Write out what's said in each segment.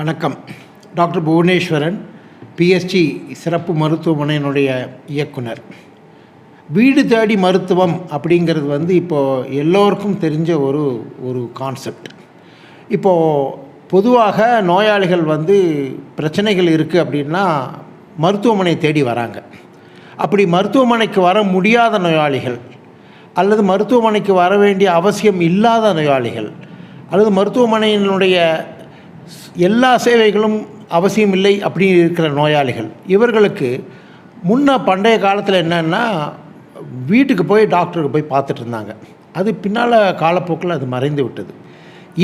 வணக்கம். Doctor Bhuvaneswaran BST சிறப்பு மருத்துவமனையினுடைய இயக்குனர். வீடு தேடி மருத்துவம் அப்படிங்கிறது வந்து இப்போது எல்லோருக்கும் தெரிஞ்ச ஒரு ஒரு கான்செப்ட் இப்போது பொதுவாக நோயாளிகள் வந்து பிரச்சனைகள் இருக்குது அப்படின்னா மருத்துவமனை தேடி வராங்க. அப்படி மருத்துவமனைக்கு வர முடியாத நோயாளிகள் அல்லது மருத்துவமனைக்கு வர வேண்டிய அவசியம் இல்லாத நோயாளிகள் அல்லது மருத்துவமனையினுடைய எல்லா சேவைகளும் அவசியம் இல்லை அப்படின்னு இருக்கிற நோயாளிகள். இவர்களுக்கு முன்ன பண்டைய காலத்தில் என்னென்னா வீட்டுக்கு போய் டாக்டருக்கு போய் பார்த்துட்டு இருந்தாங்க. அது பின்னால் காலப்போக்கில் அது மறைந்து விட்டது.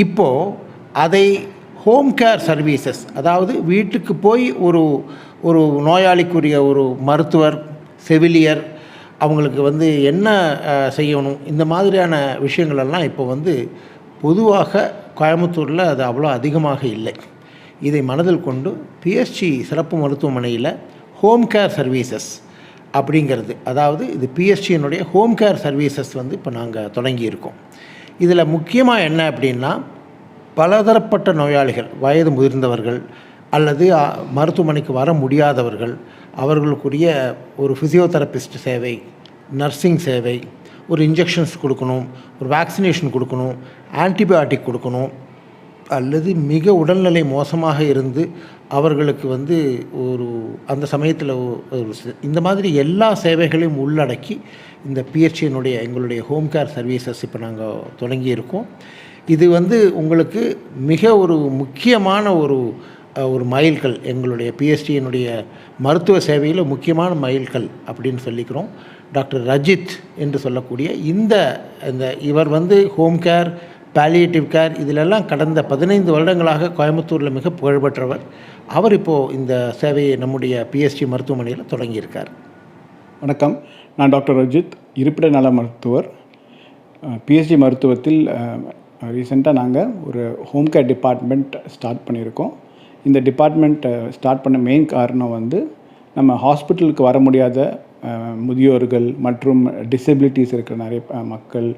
இப்போது அதை ஹோம் கேர் சர்வீசஸ் அதாவது வீட்டுக்கு போய் ஒரு ஒரு நோயாளிக்குரிய ஒரு மருத்துவர் செவிலியர் அவங்களுக்கு வந்து என்ன செய்யணும் இந்த மாதிரியான விஷயங்களெல்லாம் இப்போ வந்து பொதுவாக கோயம்புத்தூரில் அது அவ்வளோ அதிகமாக இல்லை. இதை மனதில் கொண்டு பிஎஸ்சி சிறப்பு மருத்துவமனையில் ஹோம் கேர் சர்வீசஸ் அப்படிங்கிறது அதாவது இது பிஎஸ்சியினுடைய ஹோம் கேர் சர்வீசஸ் வந்து இப்போ நாங்கள் தொடங்கியிருக்கோம் இதில் முக்கியமாக என்ன அப்படின்னா பலதரப்பட்ட நோயாளிகள் வயது முதிர்ந்தவர்கள் அல்லது மருத்துவமனைக்கு வர முடியாதவர்கள் அவர்களுக்குரிய ஒரு ஃபிசியோதெரபிஸ்ட் சேவை நர்சிங் சேவை ஒரு இன்ஜெக்ஷன்ஸ் கொடுக்கணும் ஒரு வேக்சினேஷன் கொடுக்கணும் ஆன்டிபயோட்டிக் கொடுக்கணும் அல்லது மிக உடல்நிலை மோசமாக இருந்து அவர்களுக்கு வந்து ஒரு அந்த சமயத்தில் ஒரு இந்த மாதிரி எல்லா சேவைகளையும் உள்ளடக்கி இந்த பிஹெச்சியினுடைய எங்களுடைய ஹோம் கேர் சர்வீசஸ் இப்போ நாங்கள் தொடங்கியிருக்கோம். இது வந்து உங்களுக்கு மிக ஒரு முக்கியமான ஒரு ஒரு மைல்கல் எங்களுடைய பிஎஸ்டியினுடைய மருத்துவ சேவையில் முக்கியமான மைல்கல் அப்படின்னு சொல்லிக்கிறோம். டாக்டர் ரஜித் என்று சொல்லக்கூடிய இந்த இந்த இவர் வந்து ஹோம் கேர் பேலியேட்டிவ் கேர் இதிலெல்லாம் கடந்த பதினைந்து வருடங்களாக கோயம்புத்தூரில் மிக புகழ்பெற்றவர். அவர் இப்போது இந்த சேவையை நம்முடைய பிஎஸ்டி மருத்துவமனையில் தொடங்கியிருக்கார். வணக்கம். நான் டாக்டர் ரஜித் இருப்பிட நல மருத்துவர். பிஎஸ்டி மருத்துவத்தில் ரீசெண்டாக நாங்கள் ஒரு ஹோம் கேர் டிபார்ட்மெண்ட் ஸ்டார்ட் பண்ணியிருக்கோம். இந்த டிபார்ட்மெண்ட்டை ஸ்டார்ட் பண்ண மெயின் காரணம் வந்து நம்ம ஹாஸ்பிட்டலுக்கு வர முடியாத முதியோர்கள் மற்றும் டிசபிலிட்டிஸ் இருக்கிற நிறைய மக்கள்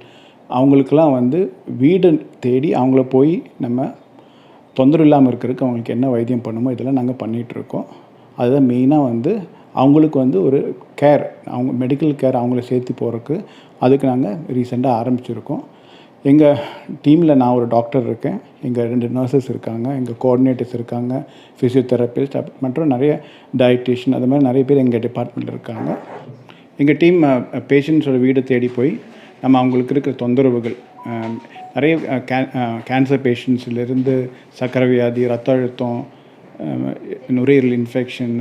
அவங்களுக்கெல்லாம் வந்து வீடு தேடி அவங்கள போய் நம்ம தொந்தரவு இல்லாமல் இருக்கிறதுக்கு அவங்களுக்கு என்ன வைத்தியம் பண்ணுமோ இதெல்லாம் நாங்கள் பண்ணிகிட்ருக்கோம் அதுதான் மெயினாக வந்து அவங்களுக்கு வந்து ஒரு கேர் அவங்க மெடிக்கல் கேர் அவங்கள சேர்த்து போகிறதுக்கு அதுக்கு நாங்கள் ரீசெண்டாக ஆரம்பிச்சிருக்கோம். எங்கள் டீமில் நான் ஒரு டாக்டர் இருக்கேன். எங்கள் ரெண்டு நர்சஸ் இருக்காங்க. எங்கள் கோஆர்டினேட்டர்ஸ் இருக்காங்க. ஃபிசியோதெரபிஸ்ட் மற்றும் நிறைய டயட்டிஷியன் அது மாதிரி நிறைய பேர் எங்கள் டிபார்ட்மெண்ட்டில் இருக்காங்க. எங்கள் டீம் பேஷண்ட்ஸோட வீடு தேடி போய் நம்ம அவங்களுக்கு இருக்கிற தொந்தரவுகள் நிறைய கே கேன்சர் பேஷண்ட்ஸ்லேருந்து சக்கரை வியாதி ரத்த அழுத்தம் நுரையீரல் இன்ஃபெக்ஷன்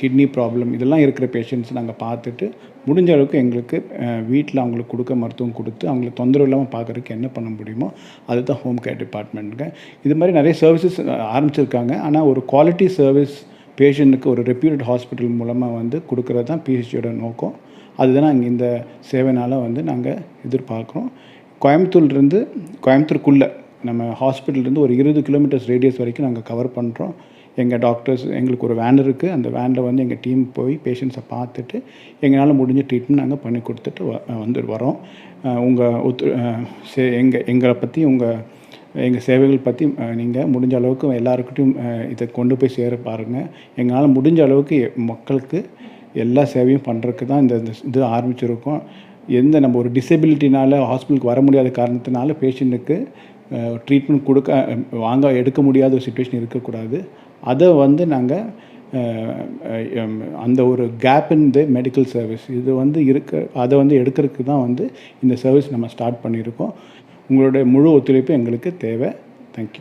கிட்னி ப்ராப்ளம் இதெல்லாம் இருக்கிற பேஷண்ட்ஸ் நாங்கள் பார்த்துட்டு முடிஞ்ச அளவுக்கு எங்களுக்கு வீட்டில் அவங்களுக்கு கொடுக்க மருத்துவம் கொடுத்து அவங்களுக்கு தொந்தரவு இல்லாமல் பார்க்குறதுக்கு என்ன பண்ண முடியுமோ அதுதான் ஹோம் கேர் டிபார்ட்மெண்ட்டுங்க இது மாதிரி நிறைய சர்வீசஸ் ஆரம்பிச்சிருக்காங்க. ஆனால் ஒரு குவாலிட்டி சர்வீஸ் பேஷண்ட்டுக்கு ஒரு ரெப்யூட்டட் ஹாஸ்பிட்டல் மூலமாக வந்து கொடுக்குறது தான் பிஹெச்சியோட நோக்கம். அதுதான் நாங்கள் இந்த சேவைனால் வந்து நாங்கள் எதிர்பார்க்குறோம். கோயம்புத்தூர்லேருந்து கோயம்புத்தூருக்குள்ளே நம்ம ஹாஸ்பிட்டல்லேருந்து ஒரு இருபது கிலோமீட்டர்ஸ் ரேடியஸ் வரைக்கும் நாங்கள் கவர் பண்ணுறோம் எங்கள் டாக்டர்ஸ் எங்களுக்கு ஒரு வேன் இருக்குது அந்த வேனில் வந்து எங்கள் டீம் போய் பேஷண்ட்ஸை பார்த்துட்டு எங்களால் முடிஞ்ச ட்ரீட்மெண்ட் நாங்கள் பண்ணி கொடுத்துட்டு வ வந்து வரோம் உங்கள் ஒத்து சே எங்கள் எங்களை பற்றி உங்கள் எங்கள் சேவைகள் பற்றி நீங்கள் முடிஞ்ச அளவுக்கு எல்லாருக்கிட்டையும் இதை கொண்டு போய் சேர பாருங்கள் எங்களால் முடிஞ்ச அளவுக்கு எ- மக்களுக்கு எல்லா சேவையும் பண்ணுறதுக்கு தான் இந்த இந்த இது ஆரம்பிச்சிருக்கோம். எந்த நம்ம ஒரு டிசபிலிட்டினால் ஹாஸ்பிட்டலுக்கு வர முடியாத காரணத்தினால பேஷண்ட்டுக்கு ட்ரீட்மெண்ட் கொடுக்க வாங்க எடுக்க முடியாத ஒரு சுச்சுவேஷன் இருக்கக்கூடாது. அதை வந்து நாங்கள் அந்த ஒரு gap in the medical service இது வந்து இருக்க அதை வந்து எடுக்கிறதுக்கு தான் வந்து இந்த சர்வீஸ் நம்ம ஸ்டார்ட் பண்ணியிருக்கோம். உங்களுடைய முழு ஒத்துழைப்பு எங்களுக்கு தேவை. தேங்க்யூ